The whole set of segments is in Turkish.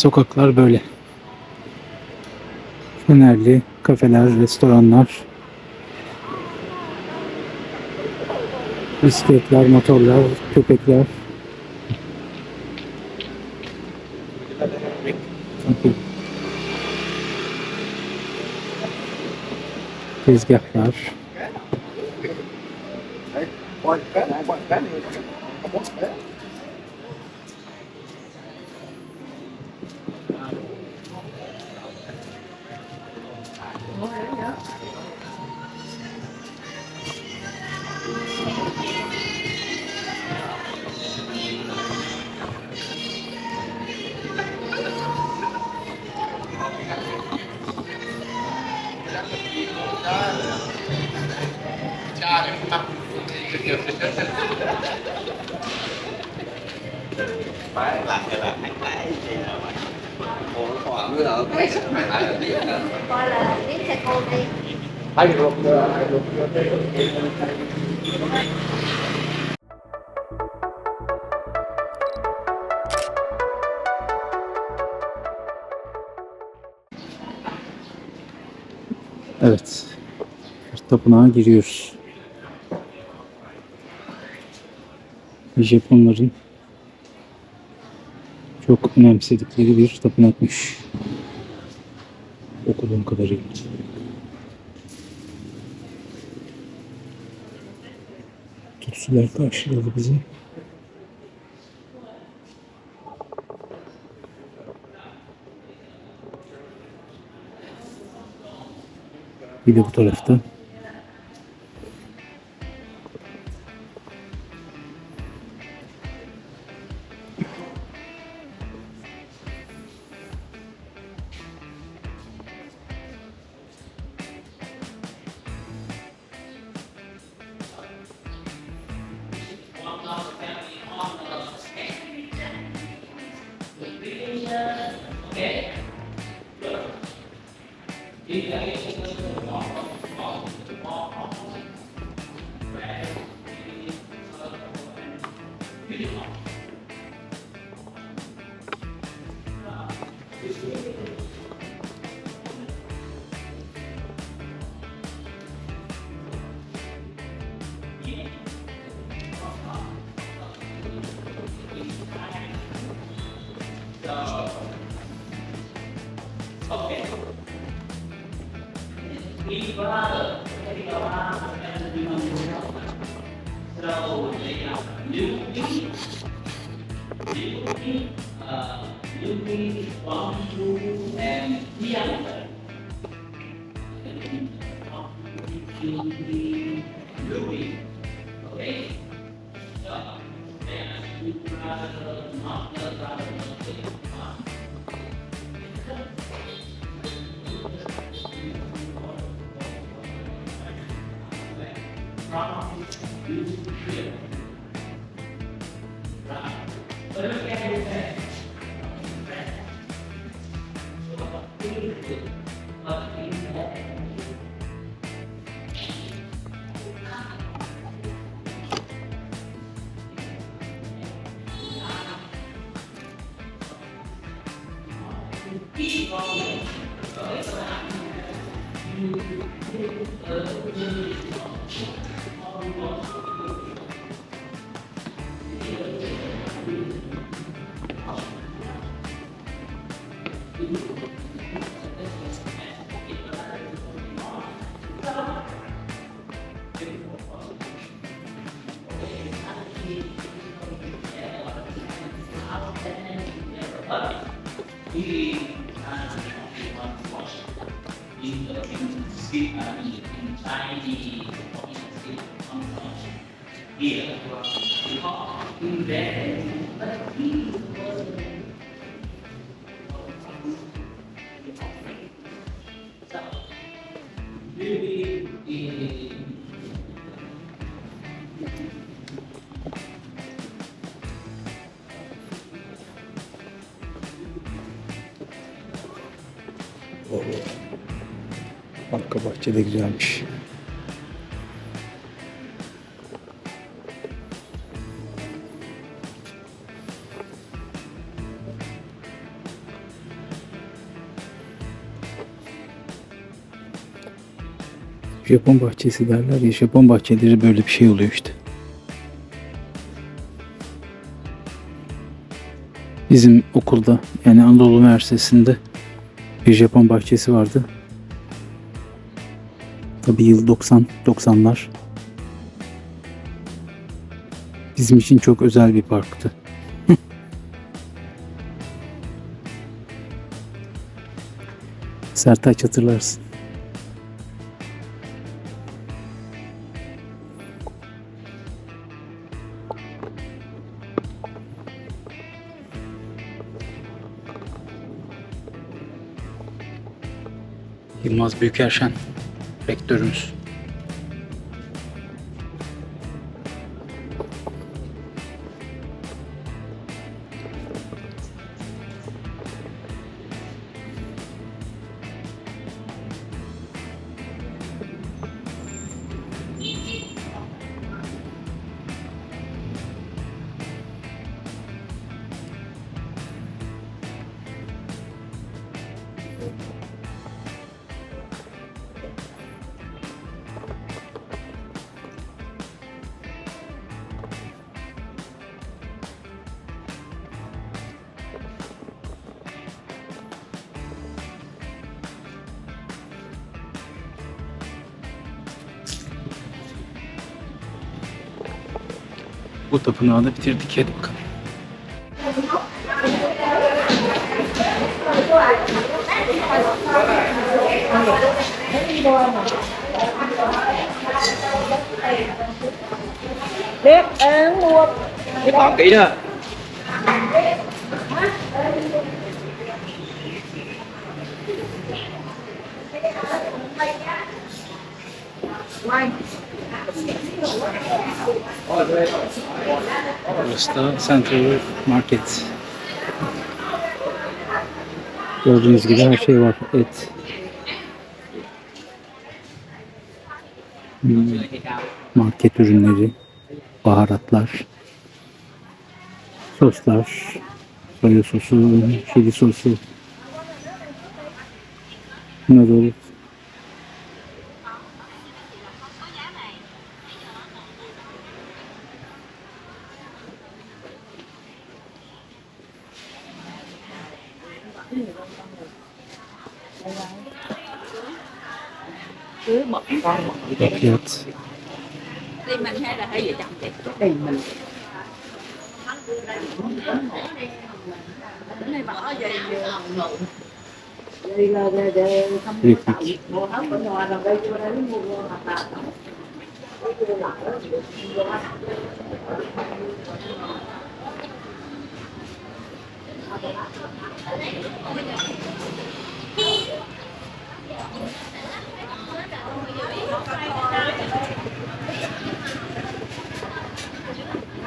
Sokaklar böyle. Fenerli kafeler, restoranlar. Bisikletler, motorlar, köpekler. Tezgahlar. Giriyoruz. Japonların çok önemsedikleri bir tapınakmış. Okuduğum kadarıyla. Tutsular karşıladı bizi. Bir de bu tarafta. Yeah. 嗯。Oo. Arka bahçe güzelmiş. Japon bahçesi derler ya Japon bahçeleri böyle bir şey oluyor işte. Bizim okulda yani Anadolu Üniversitesi'nde bir Japon bahçesi vardı. Tabii yıl 90 90'lar. Bizim için çok özel bir parktı. Sertaç hatırlarsın. Yılmaz Büyükerşen rektörümüz. Bu tapınağı da bitirdik. Hadi bakalım. Biết em mua Cái còn kỹ nữa. Burası da Central Market. Gördüğünüz gibi her şey var. Et. Market ürünleri, baharatlar, soslar, soya sosu, çili sosu, noodle, bật. Đi mình hay là hai vợ chồng chị? đi mình Bữa nay bỏ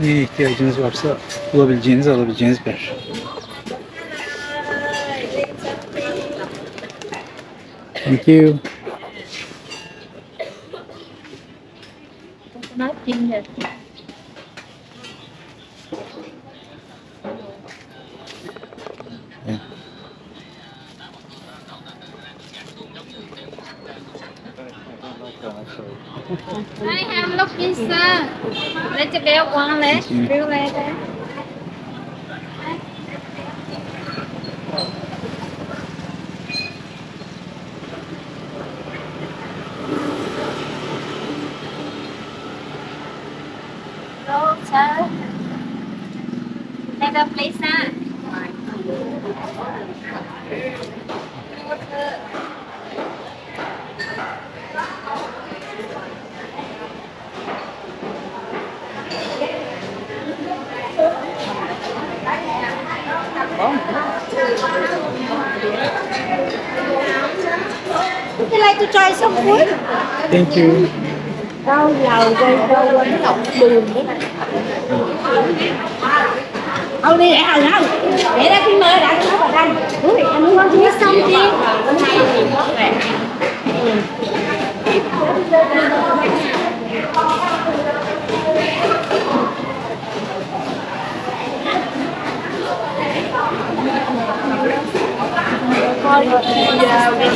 Neye ihtiyacınız varsa bulabileceğiniz, alabileceğiniz bir yer. Thank you. nói mà lấy chụp đeo quăng lấy, đưa lấy đấy. Thank you. Rau dầu rau rau quanh đậu đường đấy Không đi để hầu không? Để đó khi mơ đã có vào đây. Ui, anh muốn ăn biết xong chi? Hôm nay thì có vẻ.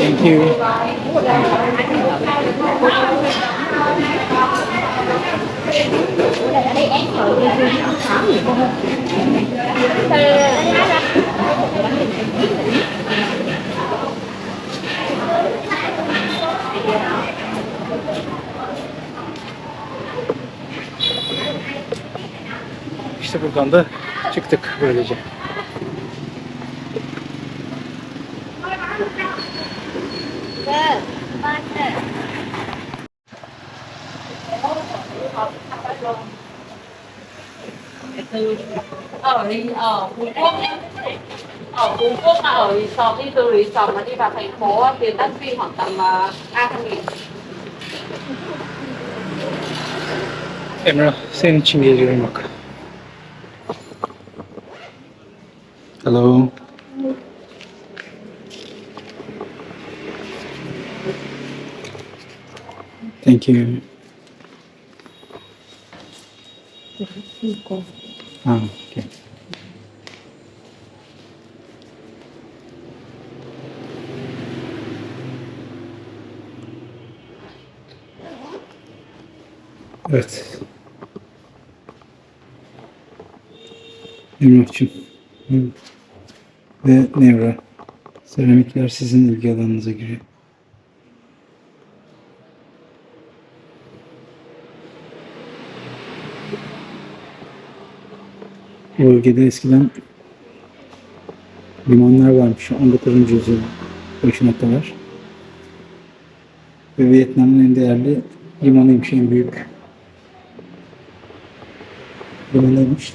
Thank you. İşte buradan da çıktık böylece. คือ ở đi ở Phú Quốc ở Phú Quốc là ở resort đi từ resort mà đi vào thành phố tiền taxi phi khoảng tầm ba trăm nghìn เอ็มเราเส้นชิมิเรียมักฮัลโหล thank you Ah, okay. Evet. Emrah'cığım. Ve Nevra. Seramikler sizin ilgi alanınıza giriyor. Bölgede eskiden limanlar varmış. 19. yüzyıl başına kadar. Ve Vietnam'ın en değerli limanıymış, en büyük limanıymış.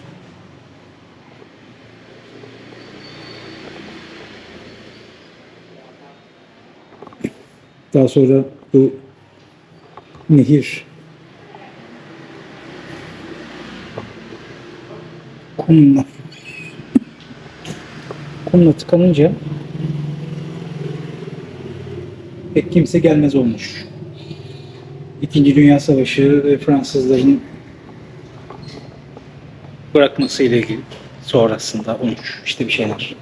Daha sonra bu nehir kumla kumla tıkanınca pek kimse gelmez olmuş. İkinci Dünya Savaşı ve Fransızların bırakmasıyla ilgili sonrasında olmuş işte bir şeyler.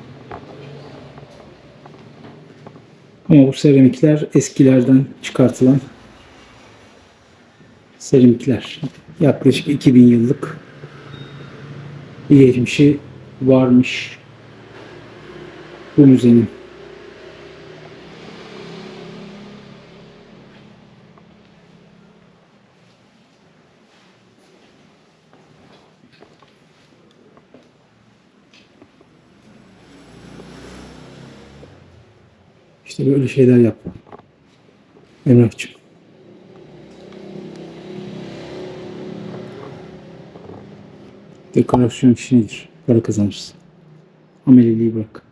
Ama bu seramikler eskilerden çıkartılan seramikler. Yaklaşık 2000 yıllık bir geçmişi varmış bu müzenin. İşte böyle şeyler yap. Emrah'cığım. Dekorasyon işinidir. Para kazanırsın. Ameliliği bırak.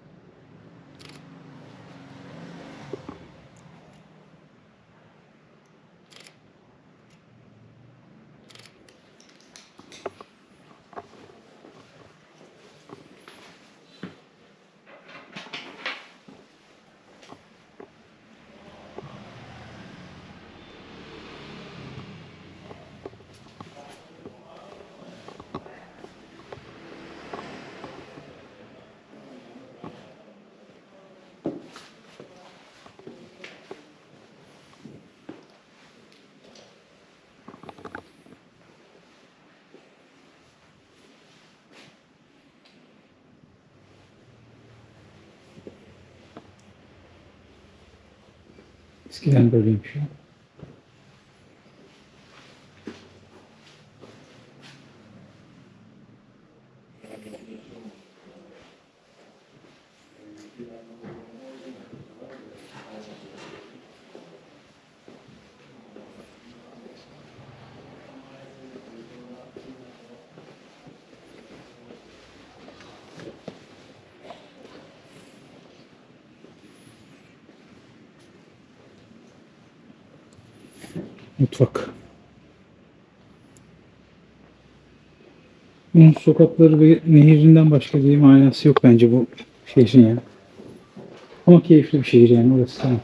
Eskiden böyleymiş ya. Mutfak. Bunun sokakları ve nehirinden başka bir manası yok bence bu şehrin ya. Ama keyifli bir şehir yani orası tamam.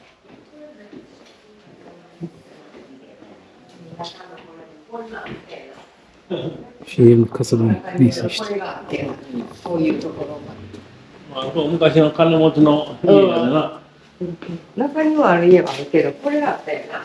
Şehir mi kasaba mı neyse işte. まあ、昔の金持ちの家やな。中にはある家はあるけど、これはあったよな。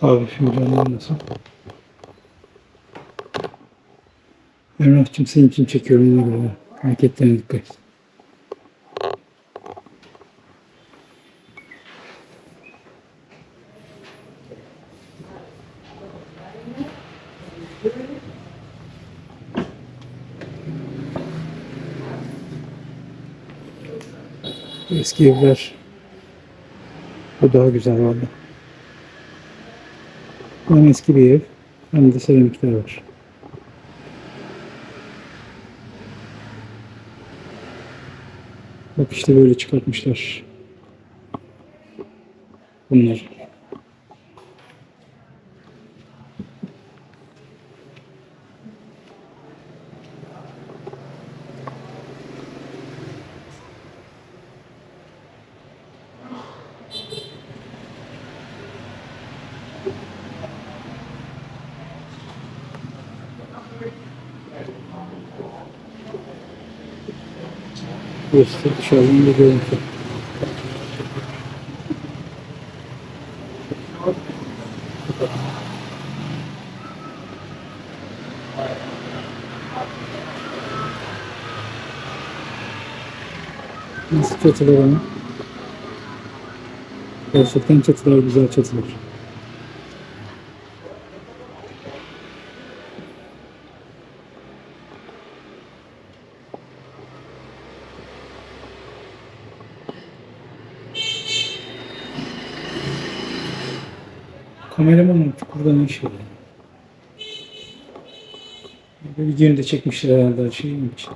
Kahve fincanları nasıl? Emrah'cığım senin için çekiyorum ona göre. Hareketlerine dikkat et. Eski evler bu daha güzel valla. Hem eski bir ev hem de seramikler var. Bak işte böyle çıkartmışlar. Bunlar. Da dışarıdan bir görüntü. Nasıl çatılar ama? Gerçekten çatılar güzel çatılar. Kameramanın burada ne işi var? Videonu da çekmişler herhalde şeyin için.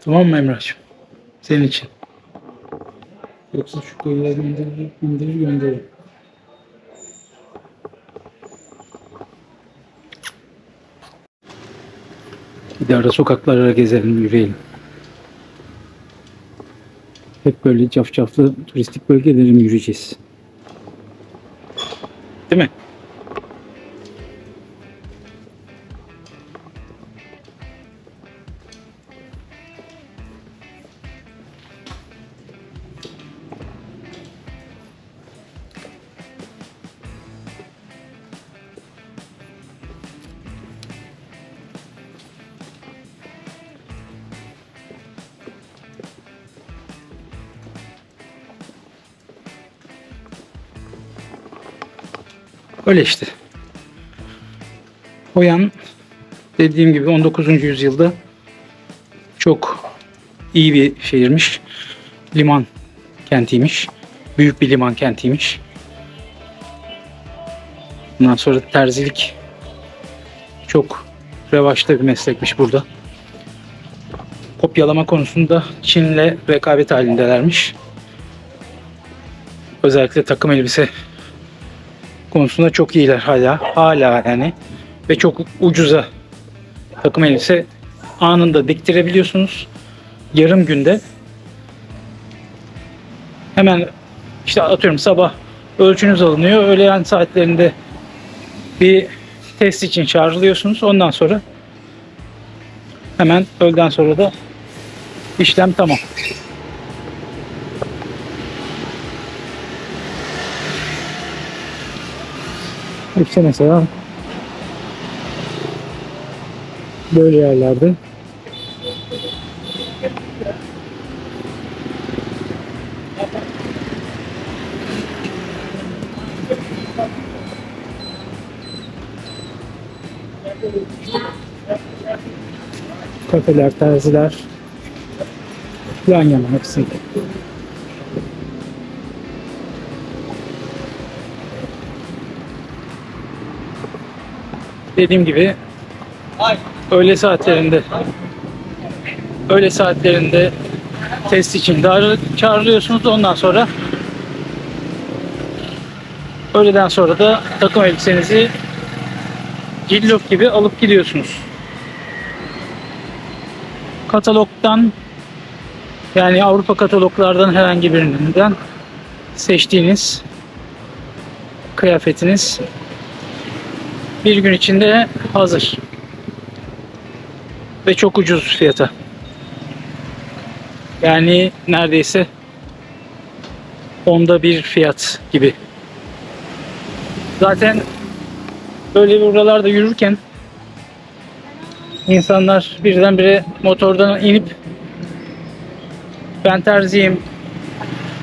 Tamam mı Emrah'cığım? Senin için. Yoksa şu kıyıları indirir, indirir gönderir. Bir de ara sokaklara gezelim, yürüyelim. Hep böyle cafcaflı turistik bölgeleri mi yürüyeceğiz? Öyle işte. Hoyan dediğim gibi 19. yüzyılda çok iyi bir şehirmiş. Liman kentiymiş. Büyük bir liman kentiymiş. Ondan sonra terzilik çok revaçta bir meslekmiş burada. Kopyalama konusunda Çin'le rekabet halindelermiş. Özellikle takım elbise konusunda çok iyiler hala. Hala yani. Ve çok ucuza takım elbise anında diktirebiliyorsunuz. Yarım günde hemen işte atıyorum sabah ölçünüz alınıyor. Öğleyen saatlerinde bir test için çağrılıyorsunuz. Ondan sonra hemen öğleden sonra da işlem tamam. İşte mesela böyle yerlerde kafeler, terziler yan yana hepsinde. Dediğim gibi öğle saatlerinde öğle saatlerinde test için çağrılıyorsunuz ondan sonra öğleden sonra da takım elbisenizi cillop gibi alıp gidiyorsunuz. Katalogdan yani Avrupa kataloglardan herhangi birinden seçtiğiniz kıyafetiniz bir gün içinde hazır. Ve çok ucuz fiyata. Yani neredeyse onda bir fiyat gibi. Zaten böyle buralarda yürürken insanlar birdenbire motordan inip ben terziyim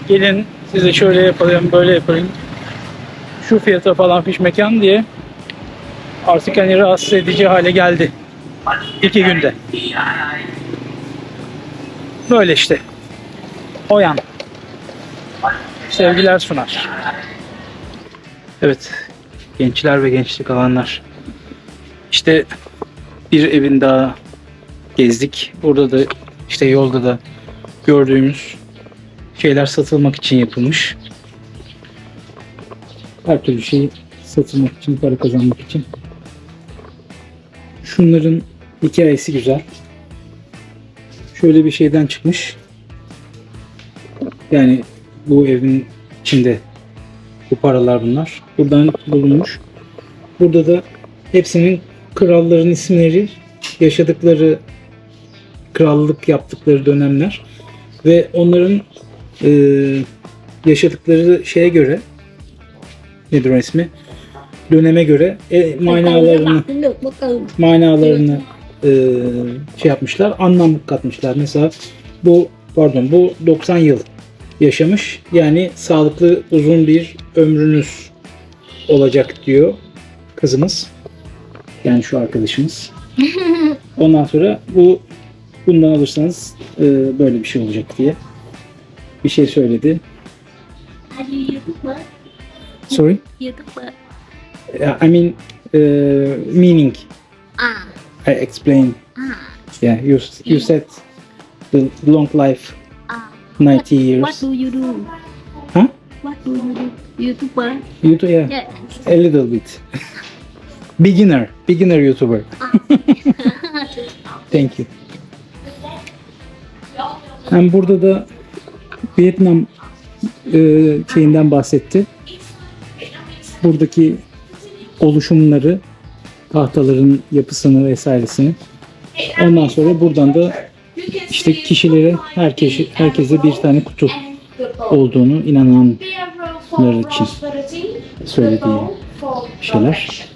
gelin size şöyle yapalım böyle yapalım şu fiyata falan fiş mekan diye artık hani rahatsız edici hale geldi iki günde. Böyle işte. Oyan. Sevgiler sunar. Evet. Gençler ve gençlik alanlar. İşte bir evin daha gezdik. Burada da işte yolda da gördüğümüz şeyler satılmak için yapılmış. Her türlü şey satılmak için, para kazanmak için. Şunların hikayesi güzel. Şöyle bir şeyden çıkmış. Yani bu evin içinde bu paralar bunlar. Buradan bulunmuş. Burada da hepsinin kralların isimleri, yaşadıkları krallık yaptıkları dönemler ve onların e, yaşadıkları şeye göre nedir o ismi? Döneme göre e, manalarını manalarını e, şey yapmışlar, anlam katmışlar. Mesela bu pardon bu 90 yıl yaşamış. Yani sağlıklı uzun bir ömrünüz olacak diyor kızımız. Yani şu arkadaşımız. Ondan sonra bu bundan alırsanız e, böyle bir şey olacak diye bir şey söyledi. Sorry? YouTuber. I mean uh, meaning. Ah, I explain. ah, Yeah, you you said the long life, ah. 90 years. What do you do? Huh? What do you do? YouTuber? You too, yeah. A little bit. Beginner, beginner YouTuber. Thank you. Hem burada da Vietnam e, şeyinden bahsetti. Buradaki oluşumları, tahtaların yapısını vesairesini. Ondan sonra buradan da işte kişilere, herkes, herkese bir tane kutu olduğunu inananlar için söylediği şeyler.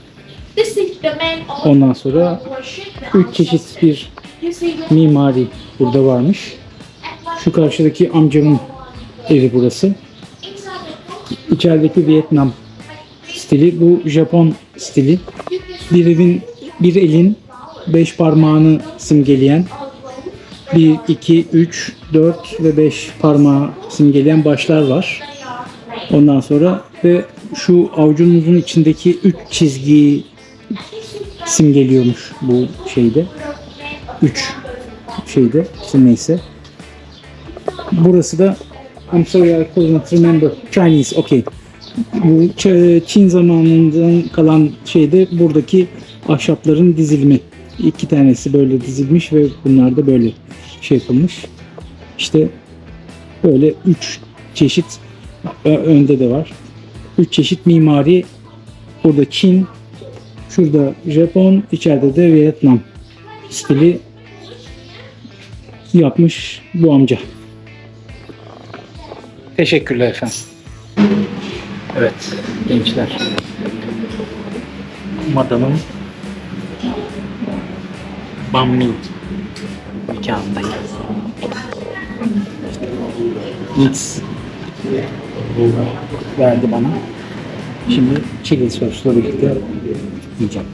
Ondan sonra üç çeşit bir mimari burada varmış. Şu karşıdaki amcamın evi burası. İçerideki Vietnam stili, bu Japon stili. Bir evin, bir elin beş parmağını simgeleyen 1, 2, 3, 4 ve 5 parmağı simgeleyen başlar var. Ondan sonra ve şu avucunuzun içindeki 3 çizgiyi simgeliyormuş bu şeyde. 3 şeyde işte neyse. Burası da I'm sorry I could not remember Chinese okay. Çin zamanından kalan şeyde buradaki ahşapların dizilimi. İki tanesi böyle dizilmiş ve bunlar da böyle şey yapılmış. İşte böyle üç çeşit önde de var. Üç çeşit mimari burada Çin, şurada Japon, içeride de Vietnam stili yapmış bu amca. Teşekkürler efendim. Evet gençler. Madamın Bammi mekanındayım. Mix verdi bana. Şimdi çili sosla birlikte yiyeceğim.